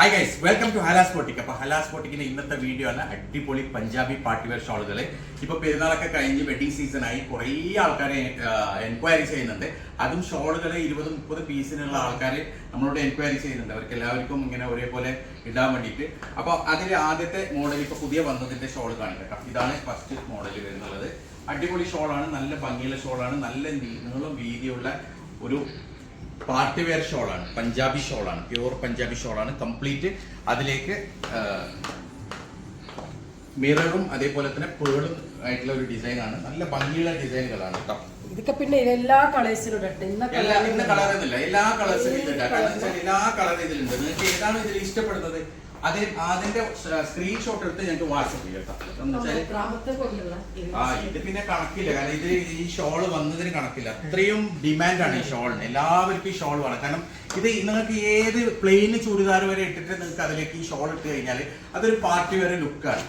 Hi guys welcome to ഹലാസ് പോട്ടിക് അപ്പൊ ഹലാസ് പോട്ടിക്കിന്റെ ഇന്നത്തെ വീഡിയോ ആണ് അടിപൊളി പഞ്ചാബി പാർട്ടി വെയർ ഷോളുകൾ ഇപ്പൊ പെരുന്നാളൊക്കെ കഴിഞ്ഞ് വെഡിങ് ആയി കുറേ ആൾക്കാരെ എൻക്വയറി ചെയ്യുന്നുണ്ട്. അതും ഷോളുകൾ ഇരുപത് മുപ്പത് പീസിനുള്ള ആൾക്കാർ നമ്മളോട് എൻക്വയറി ചെയ്യുന്നുണ്ട്. അവർക്ക് എല്ലാവർക്കും ഇങ്ങനെ ഒരേപോലെ ഇടാൻ വേണ്ടിയിട്ട്. അപ്പോൾ അതിൽ ആദ്യത്തെ മോഡൽ ഇപ്പൊ പുതിയ വന്നതിന്റെ ഷോൾ കാണിക്കാം ഇതാണ് ഫസ്റ്റ് മോഡൽ വരുന്നത്. അടിപൊളി ഷോളാണ് നല്ല ഭംഗിയുള്ള ഷോളാണ്. നല്ല നീളം വീതിയുള്ള ഒരു പാർട്ടി വെയർ ഷോളാണ് പഞ്ചാബി ഷോളാണ് പ്യൂർ പഞ്ചാബി ഷോളാണ് കംപ്ലീറ്റ് അതിലേക്ക് മിററും അതേപോലെ തന്നെ പേളും ആയിട്ടുള്ള ഒരു ഡിസൈൻ ആണ് നല്ല ഭംഗിയുള്ള ഡിസൈനുകളാണ് കേട്ടോ. ഇതൊക്കെ പിന്നെ എല്ലാ കളേഴ്സിലും എല്ലാ ഇന്ന കളർ എന്നില്ല എല്ലാ കളേഴ്സിലും ഇതിലുണ്ട് കാരണം വെച്ചാൽ എല്ലാ കളറും ഇതിലുണ്ട്. നിങ്ങൾക്ക് ഏതാണ് ഇതിൽ ഇഷ്ടപ്പെടുന്നത്? അത് അതിന്റെ സ്ക്രീൻഷോട്ട് എടുത്ത് ഞങ്ങൾക്ക് വാട്സപ്പ് ചെയ്യാം ആ ഇത് പിന്നെ കണക്കില്ല. കാരണം ഇത് ഈ ഷോൾ വന്നതിന് കണക്കില്ല. അത്രയും ഡിമാൻഡാണ് ഈ ഷോളിന്. എല്ലാവർക്കും ഈ ഷോൾ വേണം. കാരണം ഇത് നിങ്ങൾക്ക് ഏത് പ്ലെയിൻ ചുരിദാർ വരെ ഇട്ടിട്ട് നിങ്ങൾക്ക് അതിലേക്ക് ഈ ഷോൾ ഇട്ട് കഴിഞ്ഞാൽ അതൊരു പാർട്ടി വരെ ലുക്കാണ്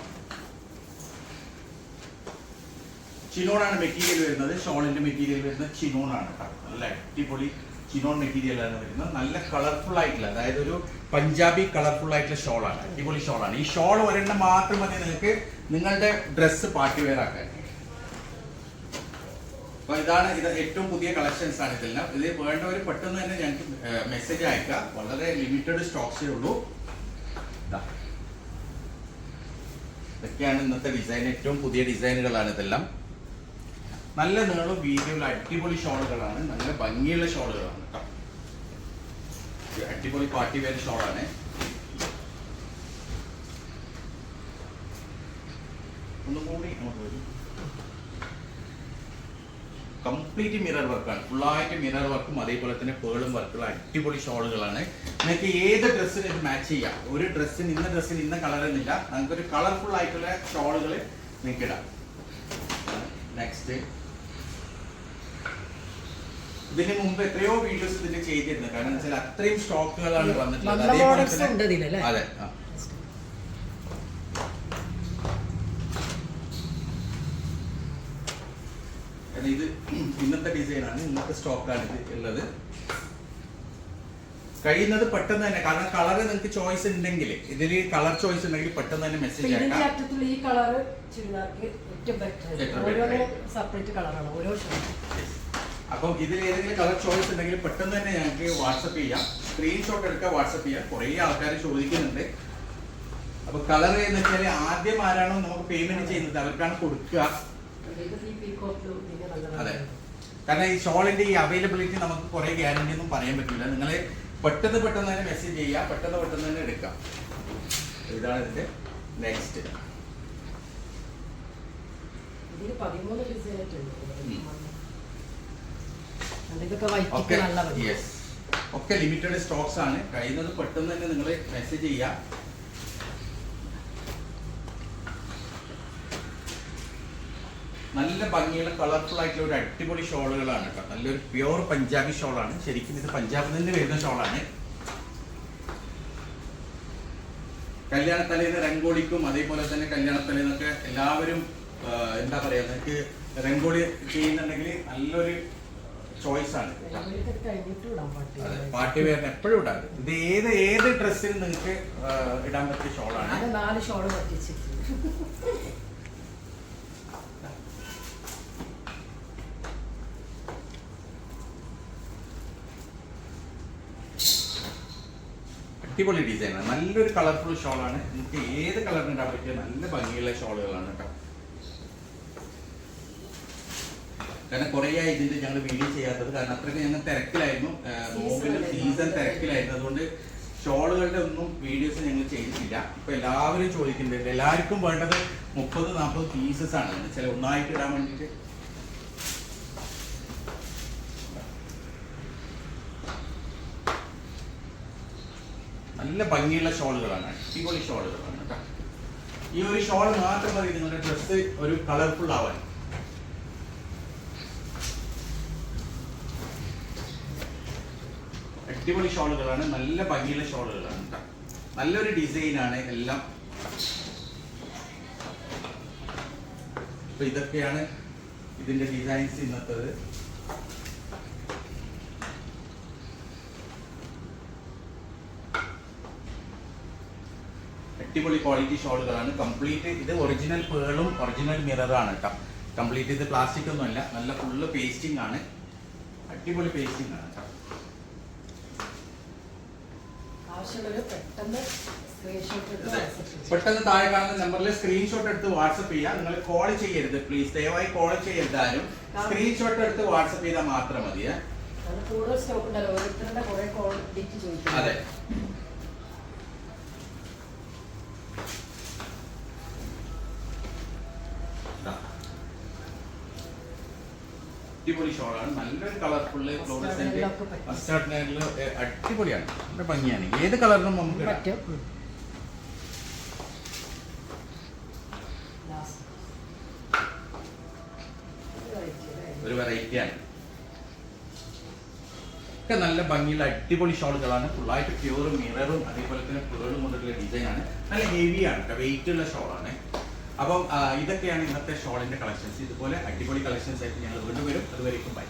ചിനോണാണ് മെറ്റീരിയൽ വരുന്നത്. ഷോളിന്റെ മെറ്റീരിയൽ വരുന്നത് ചിനോണാണ്. കേട്ടോ നല്ല അടിപൊളി ചിനോൺ മെറ്റീരിയൽ ആണ് വരുന്നത്. നല്ല കളർഫുൾ ആയിട്ടുള്ള അതായത് ഒരു പഞ്ചാബി കളർഫുൾ ആയിട്ടുള്ള ഷോളാണ് അടിപൊളി ഷോളാണ് ഈ ഷോൾ ഒരെണ്ണം മാത്രം മതി നിങ്ങൾക്ക് നിങ്ങളുടെ ഡ്രസ്സ് പാർട്ടി വെയർ ആക്കാൻ. അപ്പൊ ഇതാണ് ഇത് ഏറ്റവും പുതിയ കളക്ഷൻസ് ആണ് ഇതെല്ലാം. ഇത് വേണ്ടവർ പെട്ടെന്ന് തന്നെ ഞങ്ങൾക്ക് മെസ്സേജ് അയക്കുക വളരെ ലിമിറ്റഡ് സ്റ്റോക്സേ ഉള്ളൂ. ഇതൊക്കെയാണ് ഇന്നത്തെ ഡിസൈൻ ഏറ്റവും പുതിയ ഡിസൈനുകളാണ് ഇതെല്ലാം. നല്ല നീളം വീതിയുള്ള അടിപൊളി ഷോളുകളാണ്. നല്ല ഭംഗിയുള്ള ഷോളുകളാണ് കേട്ടോ അടിപൊളി പാർട്ടി വെയർ ഷോളാണ്. ഒന്നും കൂടി കംപ്ലീറ്റ് മിറർ വർക്കാണ് ഫുള്ളായിട്ട് മിറർ വർക്കും അതേപോലെ തന്നെ പേളും വർക്കുള്ള അടിപൊളി ഷോളുകളാണ്. നിങ്ങൾക്ക് ഏത് ഡ്രസ്സിന് ഇത് മാച്ച് ചെയ്യാം. ഒരു ഡ്രസ്സിന് ഇന്ന ഡ്രസ്സിന് ഇന്ന കളർ എന്നില്ല. നിങ്ങൾക്ക് ഒരു കളർഫുൾ ആയിട്ടുള്ള ഷോളുകൾ നിങ്ങൾക്ക് ഇടാം നെക്സ്റ്റ് ഇതിന് മുമ്പ് എത്രയോ വീഡിയോസ് ഇതിന്റെ ചെയ്തിരുന്നു കാരണം വെച്ചാൽ അത്രയും സ്റ്റോക്കുകളാണ് വന്നിട്ടുള്ളത്. അതേപോലെ തന്നെ- അതെ ആ. കാരണം ഇത് ഇന്നത്തെ ഡിസൈനാണ് ഇന്നത്തെ സ്റ്റോക്കാണ് ഇത് ഉള്ളത്. കഴിയുന്നത് പെട്ടെന്ന് തന്നെ കാരണം കളർ നിങ്ങൾക്ക് ചോയ്സ് ഉണ്ടെങ്കിൽ ഇതിൽ കളർ ചോയ്സ് ഉണ്ടെങ്കിൽ പെട്ടെന്ന് തന്നെ മെസ്സേജ് ഇതിന്റെ അറ്റത്തുള്ള ഈ കളർ ചുരിദാർക്ക് ഏറ്റവും ബെറ്റർ ഏറ്റവും ഓരോ. സെപ്പറേറ്റ് കളറാണ് ഓരോ ഷർട്ട് അപ്പം ഇതിൽ ഏതെങ്കിലും കളർ ചോയ്സ് ഉണ്ടെങ്കിൽ പെട്ടെന്ന് തന്നെ ഞങ്ങൾക്ക് വാട്സപ്പ് ചെയ്യാം. സ്ക്രീൻഷോട്ട് എടുക്കുക വാട്സപ്പ് ചെയ്യാം. കുറേ ആൾക്കാർ ചോദിക്കുന്നുണ്ട്. അപ്പൊ കളർ എന്ന് വെച്ചാൽ ആദ്യം ആരാണോ നമുക്ക് പേയ്മെന്റ് ചെയ്യുന്നത് അവർക്കാണ് കൊടുക്കുക. അതെ. കാരണം ഈ ഷോളിന്റെ ഈ അവൈലബിലിറ്റി നമുക്ക് കുറെ ഗ്യാരണ്ടി ഒന്നും പറയാൻ പറ്റില്ല നിങ്ങൾ പെട്ടെന്ന് പെട്ടെന്ന് തന്നെ മെസ്സേജ് ചെയ്യുക. പെട്ടെന്ന് പെട്ടെന്ന് തന്നെ എടുക്കാം. ഇതാണ് ഇതിന്റെ നെക്സ്റ്റ് ഇതിന് പതിമൂന്ന് ഡിസൈൻ ഉം. ഒക്കെ. യെസ് ലിമിറ്റഡ് സ്റ്റോക്സ് ആണ് കഴിയുന്നത് പെട്ടെന്ന് തന്നെ നിങ്ങൾ മെസ്സേജ് ചെയ്യാം. നല്ല ഭംഗിയുള്ള കളർഫുൾ ആയിട്ടുള്ള ഒരു അടിപൊളി ഷോളുകളാണ് കേട്ടോ. നല്ലൊരു പ്യുവർ പഞ്ചാബി ഷോളാണ്. ശരിക്കും ഇത് പഞ്ചാബിൽ നിന്ന് വരുന്ന ഷോളാണ്. കല്യാണത്തലേന്ന് രംഗോളിക്കും അതേപോലെ തന്നെ കല്യാണത്തലേന്നൊക്കെ എല്ലാവരും എന്താ പറയാ നിങ്ങൾക്ക് രംഗോളി ചെയ്യുന്നുണ്ടെങ്കിൽ നല്ലൊരു ചോയ്സ് ആണ്. അതെ പാർട്ടി വെയറിന് എപ്പോഴും ഇടാറ്. ഇത് ഏത് ഏത് ഡ്രസ്സിൽ നിങ്ങൾക്ക് ഇടാൻ പറ്റിയ ഷോളാണ്? അത് നാല് ഷോൾ അടിപൊളി ഡിസൈനാണ്. നല്ലൊരു കളർഫുൾ ഷോളാണ്. നിങ്ങൾക്ക് ഏത് കളറിന് ഇടാൻ പറ്റിയ നല്ല ഭംഗിയുള്ള ഷോളുകളാണ് കേട്ടോ കാരണം കുറേ ആയി ഇതിന്റെ ഞങ്ങൾ വീഡിയോ ചെയ്യാത്തത്. കാരണം അത്രയ്ക്ക് ഞങ്ങൾ തിരക്കിലായിരുന്നു. നോമ്പിന്റെ സീസൺ തിരക്കിലായിരുന്നു. അതുകൊണ്ട് ഷോളുകളുടെ ഒന്നും വീഡിയോസ് ഞങ്ങൾ ചെയ്തിട്ടില്ല. ഇപ്പൊ എല്ലാവരും ചോദിക്കുന്നുണ്ട് എല്ലാവർക്കും വേണ്ടത് മുപ്പത് നാൽപ്പത് പീസസ് ആണ്. ചില ഒന്നായിട്ട് ഇടാൻ വേണ്ടിയിട്ട്. നല്ല ഭംഗിയുള്ള ഷോളുകളാണ്. അടിപൊളി ഷോളുകളാണ് കേട്ടോ. ഈ ഒരു ഷോൾ മാത്രം മതി നിങ്ങളുടെ ഡ്രസ്സ് ഒരു കളർഫുൾ ആവാൻ. അടിപൊളി ഷോളുകളാണ്. നല്ല ഭംഗിയുള്ള ഷോളുകളാണ് കേട്ടോ നല്ലൊരു ഡിസൈനാണ് എല്ലാം. അപ്പൊ ഇതൊക്കെയാണ് ഇതിന്റെ ഡിസൈൻസ് ഇന്നത്തത്. അടിപൊളി ക്വാളിറ്റി ഷോളുകളാണ്. കംപ്ലീറ്റ് ഇത് ഒറിജിനൽ പേളും ഒറിജിനൽ മിററാണ് കേട്ടോ കംപ്ലീറ്റ് ഇത് പ്ലാസ്റ്റിക് ഒന്നുമല്ല. നല്ല ഫുള്ള് പേസ്റ്റിംഗ് ആണ്. അടിപൊളി പേസ്റ്റിംഗ് ആണ് കേട്ടോ ആവശ്യമുള്ളവർ പെട്ടെന്ന്. പെട്ടെന്ന് താഴെ കാണുന്ന നമ്പറിൽ സ്ക്രീൻഷോട്ട് എടുത്ത് വാട്സപ്പ് ചെയ്യുക നിങ്ങൾ കോൾ ചെയ്യരുത് പ്ലീസ് ദയവായി കോൾ ചെയ്യരുത് ആരും സ്ക്രീൻഷോട്ട് എടുത്ത് വാട്സപ്പ് ചെയ്താൽ മാത്രം മതി. കൂടുതൽ സ്റ്റോക്ക് ഉണ്ടല്ലോ. ഓരോരുത്തരുടെ കുറെ ക്വാളിറ്റി ചോദിക്കും അതെ. അടിപൊളി ഷോളാണ് നല്ലൊരു കളർഫുള്ള് ഫ്ലോറസെന്റ്. മസ്റ്റാർഡ് അടിപൊളിയാണ്. നല്ല ഭംഗിയാണ്. ഏത് കളറിനും നമുക്ക്. പറ്റും? ഒരു വെറൈറ്റിയാണ് ഒക്കെ നല്ല ഭംഗിയുള്ള അടിപൊളി ഷോളുകളാണ്. ഫുള്ളായിട്ട് പ്യൂറും മിററും അതേപോലെ തന്നെ പേളും കൊണ്ടുള്ള ഡിസൈൻ ആണ്. നല്ല ഹെവിയാണ് വെയിറ്റ് ഉള്ള ഷോളാണ്. അപ്പം ഇതൊക്കെയാണ് ഇന്നത്തെ ഷോളിന്റെ കളക്ഷൻസ് ഇതുപോലെ അടിപൊളി കളക്ഷൻസ് ആയിട്ട് ഞങ്ങൾ വീണ്ടും വരും. അതുവരേക്കും ബൈ